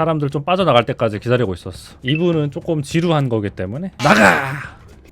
사람들 좀 빠져나갈 때까지 기다리고 있었어. 이분은 조금 지루한 거기 때문에 나가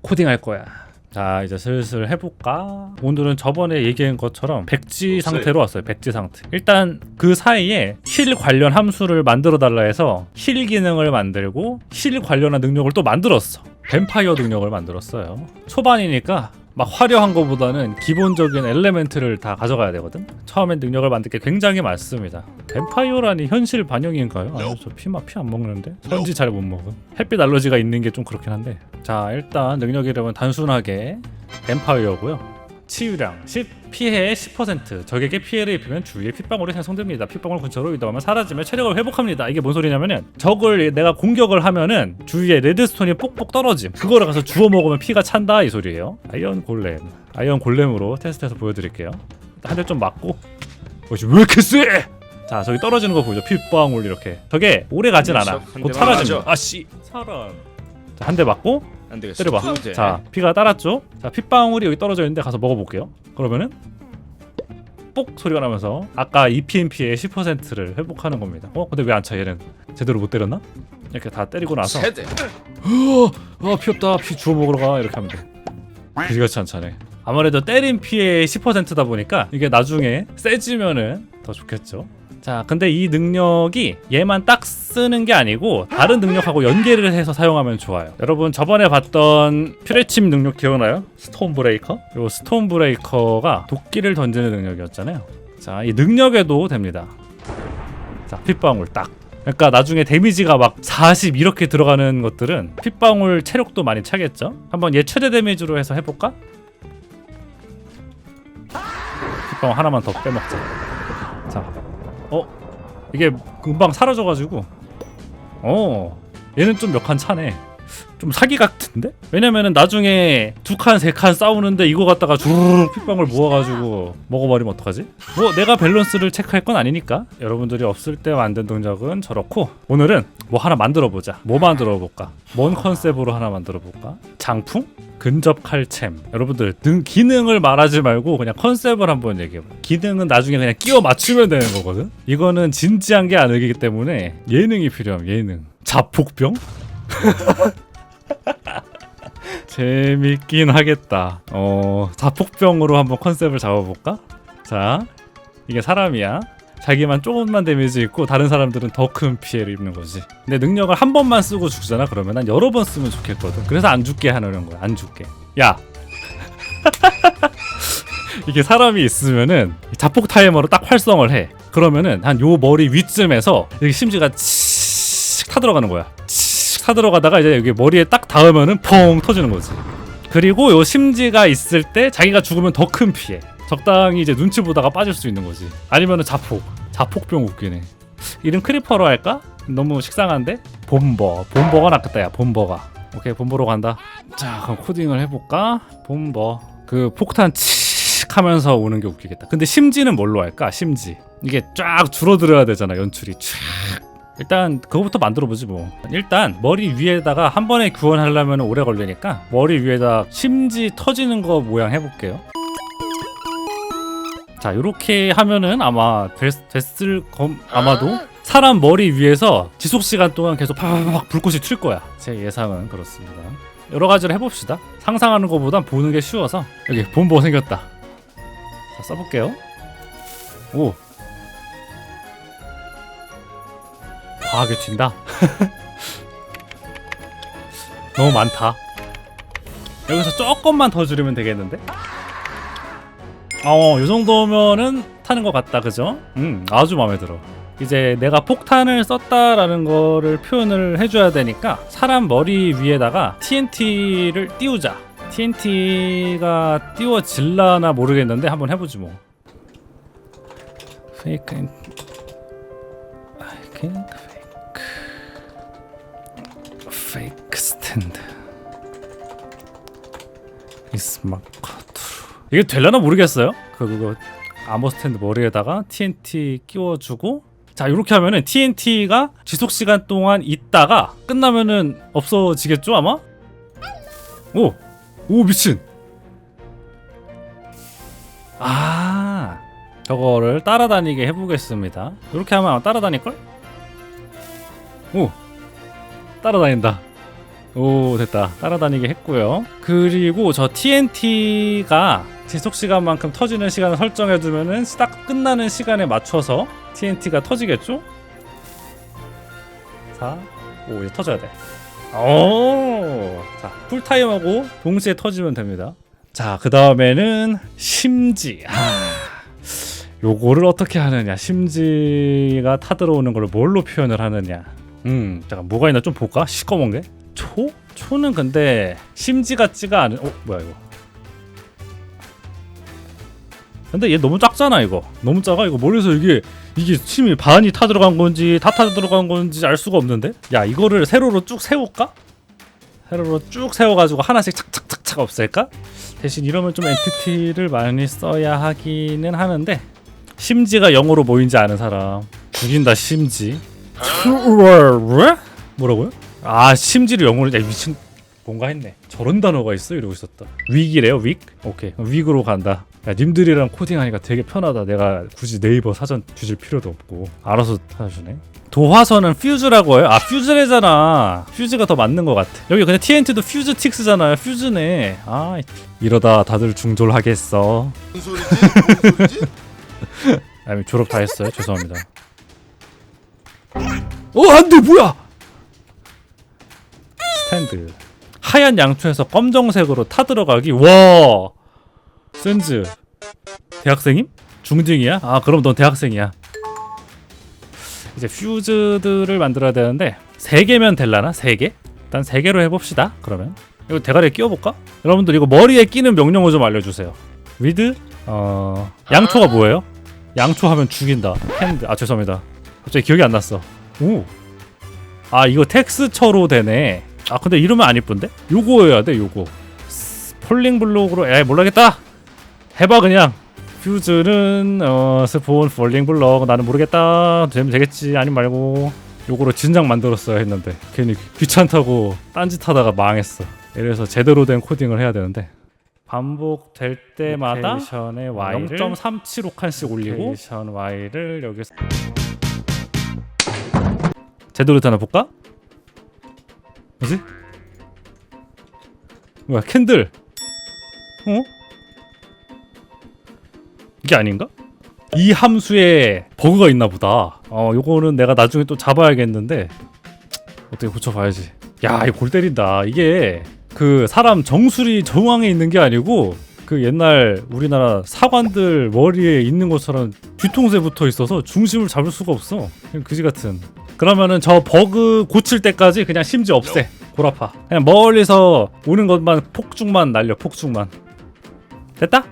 코딩할 거야. 자 이제 슬슬 해볼까? 오늘은 저번에 얘기한 것처럼 백지 없어요. 상태로 왔어요. 백지 상태. 일단 그 사이에 힐 관련 함수를 만들어 달라 해서 힐 기능을 만들고 힐 관련한 능력을 또 만들었어. 뱀파이어 능력을 만들었어요. 초반이니까 막 화려한 거보다는 기본적인 엘레멘트를 다 가져가야 되거든. 처음엔 능력을 만들 게 굉장히 많습니다. 뱀파이어라니 현실 반영인가요? 아니요, 저 피마 피 안 먹는데 선지 잘 못 먹음. 햇빛 알러지가 있는 게 좀 그렇긴 한데. 자, 일단 능력 이름은 단순하게 뱀파이어고요. 치유량 10, 피해 10% 적에게 피해를 입히면 주위에 핏방울이 생성됩니다. 핏방울 근처로 이동하면 사라지며 체력을 회복합니다. 이게 뭔 소리냐면은 적을 내가 공격을 하면은 주위에 레드스톤이 똑똑 떨어짐. 그거를 가서 주워 먹으면 피가 찬다 이 소리예요. 아이언 골렘. 아이언 골렘으로 테스트해서 보여드릴게요. 한 대 좀 맞고. 어씨 왜 이렇게 세? 자 저기 떨어지는 거 보이죠? 핏방울 이렇게. 저게 오래 가진 그렇죠. 않아. 한곧 사라집니다. 아씨 사람. 한 대 맞고 안 되겠어. 때려봐. 자, 피가 따랐죠? 자, 핏방울이 여기 떨어져 있는데 가서 먹어볼게요. 그러면은 뽁 소리가 나면서 아까 EPMP의 10%를 회복하는 겁니다. 어? 근데 왜 안 차 얘는? 제대로 못 때렸나? 이렇게 다 때리고 나서 세 대. 아, 피 없다. 피 주워 먹으러 가. 이렇게 하면 돼. 그지같이 안 차네. 아무래도 때린 피의 10%다 보니까 이게 나중에 세지면은 더 좋겠죠. 자, 근데 이 능력이 얘만 딱 쓰는 게 아니고 다른 능력하고 연계를 해서 사용하면 좋아요. 여러분 저번에 봤던 퓨레침 능력 기억나요? 스톤 브레이커? 요 스톤 브레이커가 도끼를 던지는 능력이었잖아요. 자, 이 능력에도 됩니다. 자, 핏방울 딱. 그러니까 나중에 데미지가 막 40 이렇게 들어가는 것들은 핏방울 체력도 많이 차겠죠? 한번 얘 최대 데미지로 해서 해볼까? 핏방울 하나만 더 빼먹자. 자, 어 이게 금방 사라져가지고, 어 얘는 좀 몇 칸 차네. 좀 사기 같은데? 왜냐면은 나중에 두 칸, 세 칸 싸우는데 이거 갖다가 주르륵 핏방울 모아가지고 먹어버리면 어떡하지? 뭐 내가 밸런스를 체크할 건 아니니까 여러분들이 없을 때 만든 동작은 저렇고 오늘은 뭐 하나 만들어 보자. 뭐 만들어 볼까? 뭔 컨셉으로 하나 만들어 볼까? 장풍? 근접 칼챔. 여러분들 능 기능을 말하지 말고 그냥 컨셉을 한번 얘기해 봐. 기능은 나중에 그냥 끼워 맞추면 되는 거거든. 이거는 진지한 게 아니기 때문에 예능이 필요함. 예능. 자폭병? 재밌긴 하겠다. 어, 자폭병으로 한번 컨셉을 잡아볼까? 자, 이게 사람이야. 자기만 조금만 데미지 있고 다른 사람들은 더 큰 피해를 입는 거지. 근데 능력을 한 번만 쓰고 죽잖아. 그러면 난 여러 번 쓰면 좋겠거든. 그래서 안 죽게 하는 거야. 안 죽게. 야. 이게 사람이 있으면은 자폭 타이머로 딱 활성을 해. 그러면은 한 요 머리 위쯤에서 여기 심지가 칙 타들어가는 거야. 칙 타들어가다가 이제 여기 머리에 딱 닿으면은 펑 터지는 거지. 그리고 요 심지가 있을 때 자기가 죽으면 더 큰 피해. 적당히 이제 눈치 보다가 빠질 수 있는 거지. 아니면은 자폭. 자폭병 웃기네. 이름 크리퍼로 할까? 너무 식상한데? 본버. 본버가 낫겠다 야. 본버가. 오케이 본버로 간다. 자 그럼 코딩을 해볼까? 본버. 그 폭탄 칙 하면서 오는 게 웃기겠다. 근데 심지는 뭘로 할까? 심지. 이게 쫙 줄어들어야 되잖아 연출이 쫙. 일단 그거부터 만들어 보지 뭐. 일단 머리 위에다가 한 번에 구원하려면 오래 걸리니까 머리 위에다 심지 터지는 거 모양 해볼게요. 자 이렇게 하면은 아마 됐, 됐을 검 아마도 사람 머리 위에서 지속 시간 동안 계속 팍팍팍 불꽃이 튈 거야. 제 예상은 그렇습니다. 여러 가지를 해봅시다. 상상하는 것보단 보는 게 쉬워서 여기 본보 생겼다. 자 써볼게요. 오 과하게 튄다. 너무 많다. 여기서 조금만 더 줄이면 되겠는데? 어, 요 정도면은 타는 것 같다, 그죠? 음, 아주 마음에 들어. 이제 내가 폭탄을 썼다라는 거를 표현을 해줘야 되니까 사람 머리 위에다가 TNT를 띄우자. TNT가 띄워질라나 모르겠는데 한번 해보지 뭐. 페이크 인... 페이크 페이크 페이크 스탠드 이스마커트 이게 되려나 모르겠어요. 그 그거 아머 스탠드 머리에다가 TNT 끼워주고 자 이렇게 하면은 TNT가 지속 시간 동안 있다가 끝나면은 없어지겠죠 아마? 오, 오 미친. 아, 저거를 따라다니게 해보겠습니다. 이렇게 하면 아마 따라다닐 걸? 오 따라다닌다 오 됐다 따라다니게 했고요 그리고 저 TNT가 지속 시간만큼 터지는 시간을 설정해 두면은 딱 끝나는 시간에 맞춰서 TNT가 터지겠죠? 4 5 이제 터져야 돼. 오! 자, 풀타임하고 동시에 터지면 됩니다. 자, 그 다음에는 심지. 아, 요거를 어떻게 하느냐. 심지가 타들어오는 걸 뭘로 표현을 하느냐. 음, 잠깐 뭐가 있나 좀 볼까? 시꺼먼 게? 초? 초는 근데 심지 같지가 않은. 어, 뭐야 이거? 근데 얘 너무 작잖아 이거. 너무 작아 이거 머리에서 이게 이게 침이 반이 타 들어간 건지 다 타 들어간 건지 알 수가 없는데. 야 이거를 세로로 쭉 세울까? 세로로 쭉 세워가지고 하나씩 착착착착 없앨까? 대신 이러면 좀 엔티티를 많이 써야 하기는 하는데 심지가 영어로 보이지 않은 사람 죽인다 심지 왜? 뭐라고요? 아 심지를 영어로 야 미친 뭔가 했네 저런 단어가 있어 이러고 있었다 윅이래요 윅? 오케이 윅으로 간다 야 님들이랑 코딩하니까 되게 편하다. 내가 굳이 네이버 사전 뒤질 필요도 없고. 알아서 찾아주네. 도화선은 퓨즈라고 해요? 아 퓨즈래잖아. 퓨즈가 더 맞는 것 같아. 여기 근데 TNT도 퓨즈 틱스잖아요. 퓨즈네. 아 이러다 다들 중졸하겠어. 무슨 소리지? 뭔 소리지? 아니 졸업 다 했어요? 죄송합니다. 어 안돼 뭐야? 스탠드. 하얀 양초에서 검정색으로 타 들어가기. 와 센즈 대학생임? 중딩이야? 아 그럼 넌 대학생이야 이제 퓨즈들을 만들어야 되는데 세 개면 될라나? 세 개? 일단 세 개로 해봅시다 그러면 이거 대가리에 끼워볼까? 여러분들 이거 머리에 끼는 명령어 좀 알려주세요 위드 어 양초가 뭐예요? 양초 하면 죽인다 캔드 아 죄송합니다 갑자기 기억이 안 났어 오아 이거 텍스처로 되네 아 근데 이러면 안 이쁜데? 요거 해야 돼 요거 스- 폴링 블록으로 에이 몰라겠다 해봐 그냥. 퓨즈는 어 스폰 폴링 블록 나는 모르겠다. 되면 되겠지. 아님 말고. 요거로 진작 만들었어야 했는데. 괜히 귀찮다고 딴짓하다가 망했어. 이래서 제대로 된 코딩을 해야 되는데. 반복될 때마다 로케이션의 y를 0.375칸씩 올리고 로케이션 y를 여기서 제대로 되나 볼까? 뭐지? 뭐야 캔들. 어? 이게 아닌가? 이 함수에 버그가 있나 보다. 어 요거는 내가 나중에 또 잡아야겠는데 어떻게 고쳐봐야지. 야 이거 골 때린다. 이게 그 사람 정수리 정황에 있는 게 아니고 그 옛날 우리나라 사관들 머리에 있는 것처럼 뒤통수에 붙어 있어서 중심을 잡을 수가 없어. 그냥 그지 같은. 그러면은 저 버그 고칠 때까지 그냥 심지 없애. 골아파. 그냥 멀리서 오는 것만 폭죽만 날려 폭죽만. 됐다?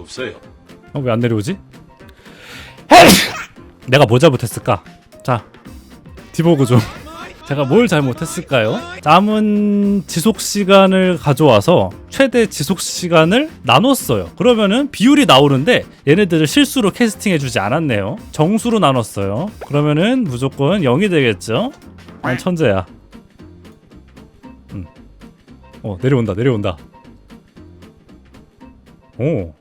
없어요. 어, 왜 안 내려오지? 내가 뭐 잘못했을까? 자, 디버그 좀. 제가 뭘 잘못했을까요? 남은 지속 시간을 가져와서 최대 지속 시간을 나눴어요. 그러면은 비율이 나오는데 얘네들을 실수로 캐스팅해주지 않았네요. 정수로 나눴어요. 그러면은 무조건 0이 되겠죠? 난 천재야. 음. 어 내려온다 내려온다. 오.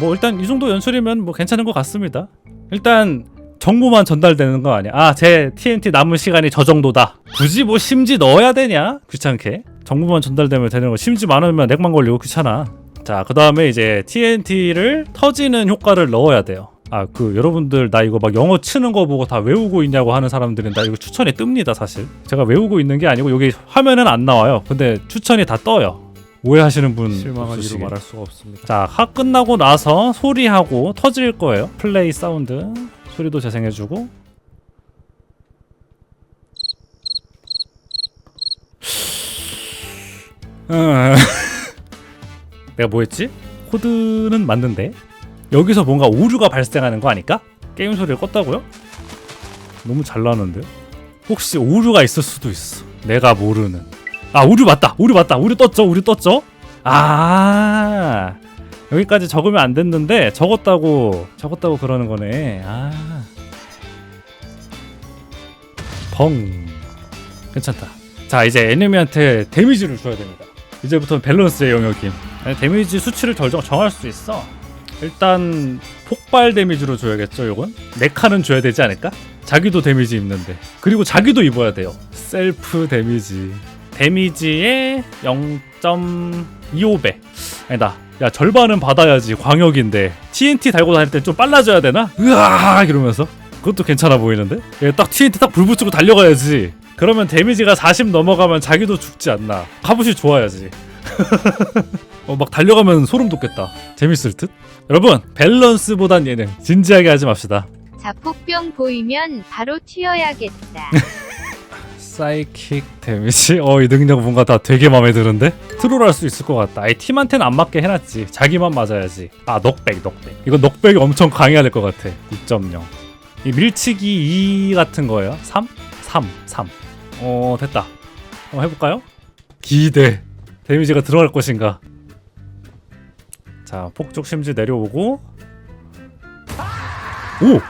뭐 일단 이 정도 연출이면 뭐 괜찮은 것 같습니다. 일단 정보만 전달되는 거 아니야? 아, 제 TNT 남은 시간이 저 정도다. 굳이 뭐 심지 넣어야 되냐? 귀찮게. 정보만 전달되면 되는 거. 심지 많으면 렉만 걸리고 귀찮아. 자, 그 다음에 이제 TNT를 터지는 효과를 넣어야 돼요. 아, 그 여러분들 나 이거 막 영어 치는 거 보고 다 외우고 있냐고 하는 사람들은 나 이거 추천이 뜹니다, 사실. 제가 외우고 있는 게 아니고 여기 화면은 안 나와요. 근데 추천이 다 떠요. 오해하시는 분 실망한. 이로 말할 수가 없습니다. 자, 하 끝나고 나서 소리하고 터질 거예요. 플레이 사운드 소리도 재생해주고. 음. 내가 뭐했지? 코드는 맞는데 여기서 뭔가 오류가 발생하는 거 아닐까? 게임 소리를 껐다고요? 너무 잘 나는데? 혹시 오류가 있을 수도 있어. 내가 모르는. 아 오류 맞다. 오류 맞다. 오류 떴죠. 오류 떴죠. 아 여기까지 적으면 안 됐는데 적었다고 적었다고 그러는 거네. 아. 벙. 괜찮다. 자 이제 에니미한테 데미지를 줘야 됩니다. 이제부터는 밸런스의 영역임. 데미지 수치를 덜 정- 정할 수 있어. 일단 폭발 데미지로 줘야겠죠 요건? 네 칸은 줘야 되지 않을까? 자기도 데미지 입는데 그리고 자기도 입어야 돼요 셀프 데미지 데미지의 0.25배. 아니다. 야 절반은 받아야지. 광역인데. TNT 달고 다닐 때 좀 빨라져야 되나? 으아! 이러면서. 그것도 괜찮아 보이는데? 얘딱 TNT 딱 불 붙이고 달려가야지. 그러면 데미지가 40 넘어가면 자기도 죽지 않나. 갑옷이 좋아야지. 어, 막 달려가면 소름 돋겠다. 재밌을 듯? 여러분 밸런스보단 예능. 진지하게 하지 맙시다. 자폭병 보이면 바로 튀어야겠다. 사이킥 데미지? 어 이 능력 뭔가 다 되게 마음에 드는데? 트롤 할 수 있을 것 같다 아이 팀한테는 안 맞게 해놨지 자기만 맞아야지 아 넉백 넉백 이거 넉백이 엄청 강해야 될 것 같아 2.0 이 밀치기 2 같은 거예요 3? 3 3 어 됐다 한번 해볼까요? 기대 데미지가 들어갈 것인가 자 폭죽 심지 내려오고 오!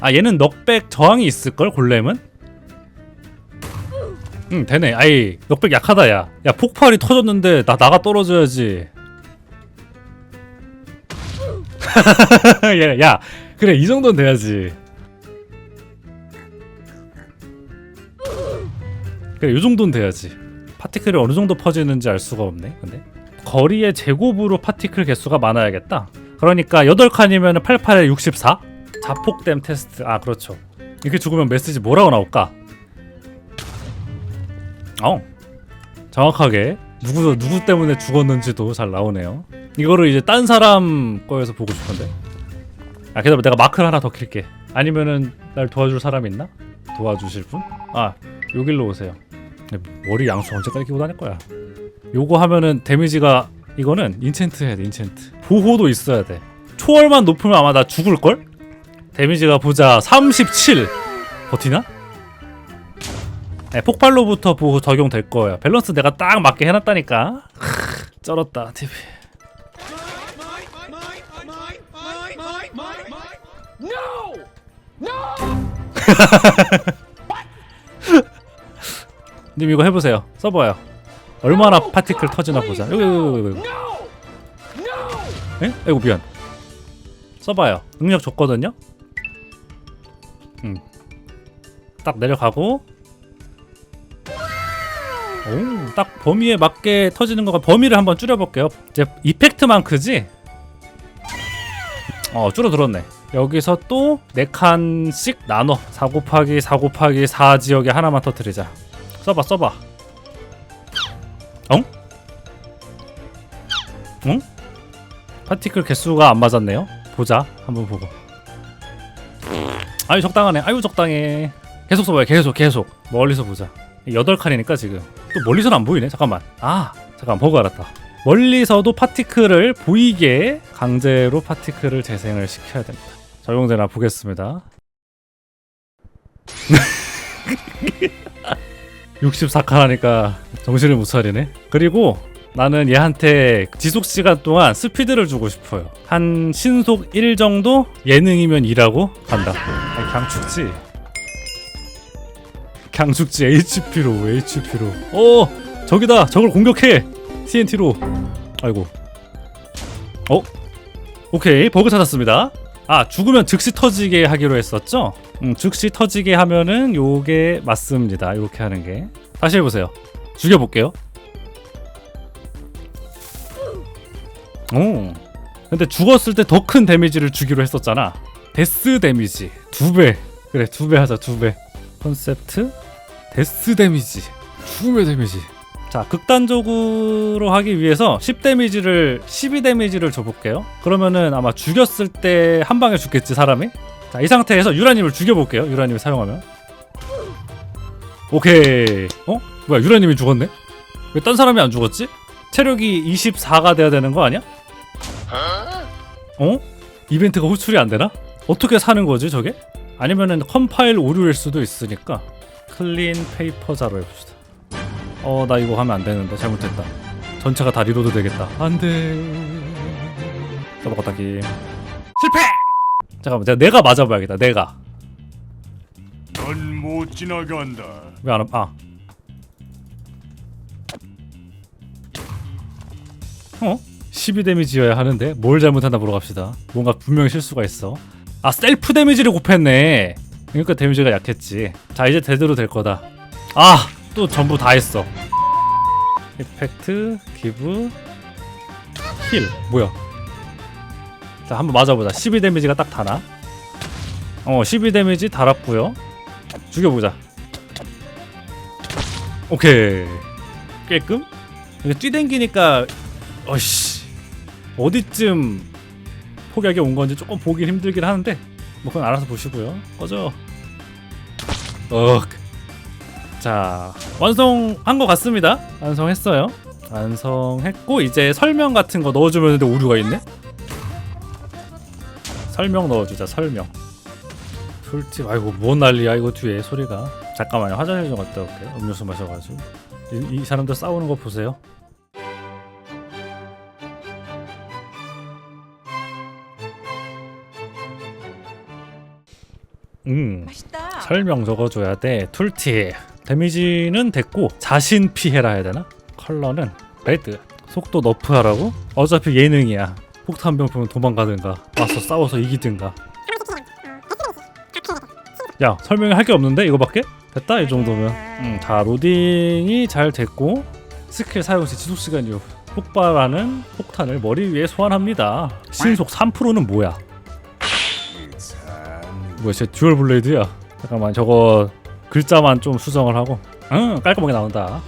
아 얘는 넉백 저항이 있을걸 골렘은? 응 되네. 아이 넉백 약하다 야야 폭발이 터졌는데 나 나가 떨어져야지. 야, 야. 그래 이 정도는 돼야지. 그래 이 정도는 돼야지. 파티클이 어느 정도 퍼지는지 알 수가 없네 근데. 거리의 제곱으로 파티클 개수가 많아야겠다. 그러니까 8칸이면 88에 64 자폭댐 테스트. 아 그렇죠. 이렇게 죽으면 메시지 뭐라고 나올까 어 정확하게 누구 누구 때문에 죽었는지도 잘 나오네요. 이거를 이제 딴 사람 거에서 보고 싶은데. 아 그다음에 내가 마크를 하나 더 킬게. 아니면은 날 도와줄 사람 있나? 도와주실 분? 아 여길로 오세요. 머리 양수 언제까지 끼고 다닐 거야? 요거 하면은 데미지가 이거는 인챈트 해야 돼 인챈트. 보호도 있어야 돼. 초월만 높으면 아마 나 죽을 걸? 데미지가 보자 37 버티나? 네, 폭발로부터 보호 적용될 거예요. 밸런스 내가 딱 맞게 해놨다니까. 크, 쩔었다 TV. 님 이거 해보세요. 써봐요. 얼마나 파티클 터지나 보자. 여기 여기 여기. 여기. 에? 아이고 미안. 써봐요. 능력 줬거든요. 음. 딱 내려가고 오, 딱 범위에 맞게 터지는 거가 범위를 한번 줄여볼게요. 이제 이펙트만 크지? 어, 줄어들었네. 여기서 또 4칸씩 나눠 4 곱하기 4 곱하기 4 지역에 하나만 터뜨리자. 써봐, 써봐. 엉? 응? 파티클 개수가 안 맞았네요. 보자, 한번 보고. 아유 적당하네. 아유 적당해. 계속 써봐요. 계속, 계속. 멀리서 보자. 8칸이니까 지금. 또 멀리서는 안 보이네. 잠깐만. 아, 잠깐 보고 알았다. 멀리서도 파티클을 보이게 강제로 파티클을 재생을 시켜야 됩니다. 적용되나 보겠습니다. 64칸 하니까 정신을 못 차리네. 그리고 나는 얘한테 지속 시간 동안 스피드를 주고 싶어요. 한 신속 1 정도 예능이면 2라고 간다. 그냥 죽지. 죽지 HP로 HP로. 어 저기다. 저걸 공격해. TNT로. 아이고. 어? 오케이. 버그 찾았습니다. 아 죽으면 즉시 터지게 하기로 했었죠? 음 즉시 터지게 하면은 요게 맞습니다. 이렇게 하는 게. 다시 해보세요. 죽여볼게요. 오. 근데 죽었을 때 더 큰 데미지를 주기로 했었잖아. 데스 데미지. 두배. 그래 두 배 하자 두배. 컨셉트 데스 데미지 죽음의 데미지 자 극단적으로 하기 위해서 10 데미지를 12 데미지를 줘볼게요 그러면은 아마 죽였을 때 한 방에 죽겠지 사람이 자 이 상태에서 유라님을 죽여볼게요 유라님을 사용하면 오케이 어? 뭐야 유라님이 죽었네 왜 딴 사람이 안 죽었지? 체력이 24가 돼야 되는 거 아니야? 어? 이벤트가 호출이 안 되나? 어떻게 사는 거지 저게? 아니면은 컴파일 오류일 수도 있으니까 클린 페이퍼 자로 해봅시다. 어, 나 이거 하면 안 되는데 잘못했다. 전체가 다 리로드 되겠다. 안 돼. 써먹었다기. 실패! 잠깐만, 내가, 내가 맞아봐야겠다. 내가 넌 못 지나간다. 왜 안? 아. 어? 12 데미지여야 하는데 뭘 잘못했나 보러 갑시다. 뭔가 분명히 실수가 있어. 아 셀프 데미지를 곱했네. 그러니까 데미지가 약했지. 자 이제 제대로 될 거다. 아 또 전부 다 했어. 이펙트, 기브, 힐 뭐야? 자 한번 맞아보자. 12 데미지가 딱 다나? 어12 데미지 달았고요. 죽여보자. 오케이 깨끔? 이게 뛰댕기니까 어씨 어디쯤 폭약이 온 건지 조금 보기 힘들긴 하는데 뭐 그건 알아서 보시고요. 꺼져. 억 자 완성한 것 같습니다. 완성했어요. 완성했고 이제 설명 같은 거 넣어주면 되는데 오류가 있네? 설명 넣어주자 설명. 툴팁 아이고 뭔 난리야 이거 뒤에 소리가. 잠깐만요 화장실 좀 갔다 올게요. 음료수 마셔가지고. 이, 이 사람들 싸우는 거 보세요 음 맛있다. 설명 적어줘야 돼. 툴팁 데미지는 됐고 자신 피해라 해야 되나? 컬러는 레드 속도 너프하라고? 어차피 예능이야. 폭탄 병 보면 도망가든가 와서 싸워서 이기든가. 야 설명이 할 게 없는데 이거밖에? 됐다 이 정도면. 음, 자 로딩이 잘 됐고 스킬 사용 시 지속 시간 이후 폭발하는 폭탄을 머리 위에 소환합니다. 신속 3%는 뭐야 뭐야 쟤 듀얼 블레이드야. 잠깐만 저거 글자만 좀 수정을 하고. 응 깔끔하게 나온다.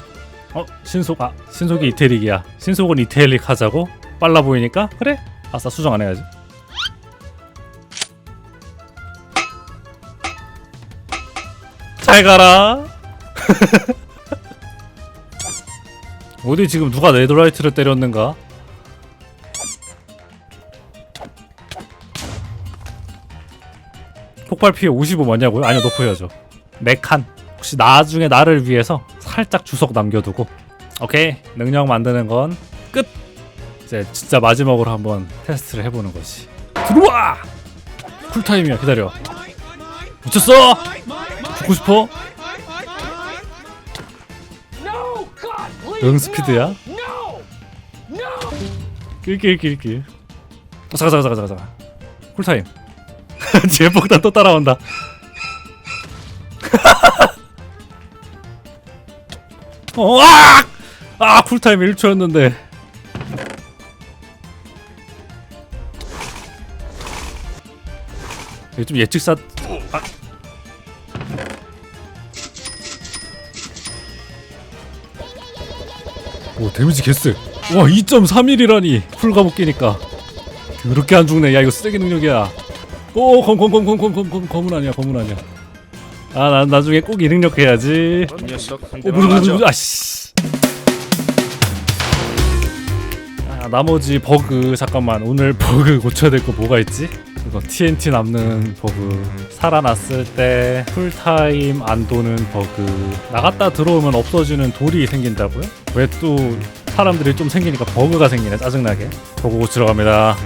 어 신속 아 신속이 이태릭이야. 신속은 이태릭 하자고? 빨라 보이니까? 그래 아싸 수정 안 해야지. 잘 가라. 어디 지금 누가 네드라이트를 때렸는가 폭발 피해 55 맞냐고요? 아니요 높여야죠. 네칸 혹시 나중에 나를 위해서 살짝 주석 남겨두고. 오케이. 능력 만드는 건 끝. 이제 진짜 마지막으로 한번 테스트를 해보는 거지. 들어와! 쿨타임이야. 기다려. 미쳤어? 죽고 싶어? 응 스피드야? 낄낄낄낄. 어, 잠깐 잠깐 잠깐 잠깐. 쿨타임 뒤에 폭탄 또 따라온다 어, 아! 아, 쿨타임 1초였는데. 이거 좀 예측사. 아. 오, 데미지 개쎄. 와, 2.31이라니. 풀가복 끼니까. 그렇게 안 죽네. 야, 이거 쓰레기 능력이야. 오, 검, 검, 검, 검, 검, 검, 검, 검은 아니야, 검은 아니야. 아, 난 나중에 꼭 이 능력 해야지. 대만 무슨 맞아. 무슨 아씨. 아, 나머지 버그 잠깐만 오늘 버그 고쳐야 될 거 뭐가 있지? 그거 TNT 남는 버그 살아났을 때 풀타임 안 도는 버그 나갔다 들어오면 없어지는 돌이 생긴다고요? 왜 또 사람들이 좀 생기니까 버그가 생기네 짜증나게 버그 고치러 갑니다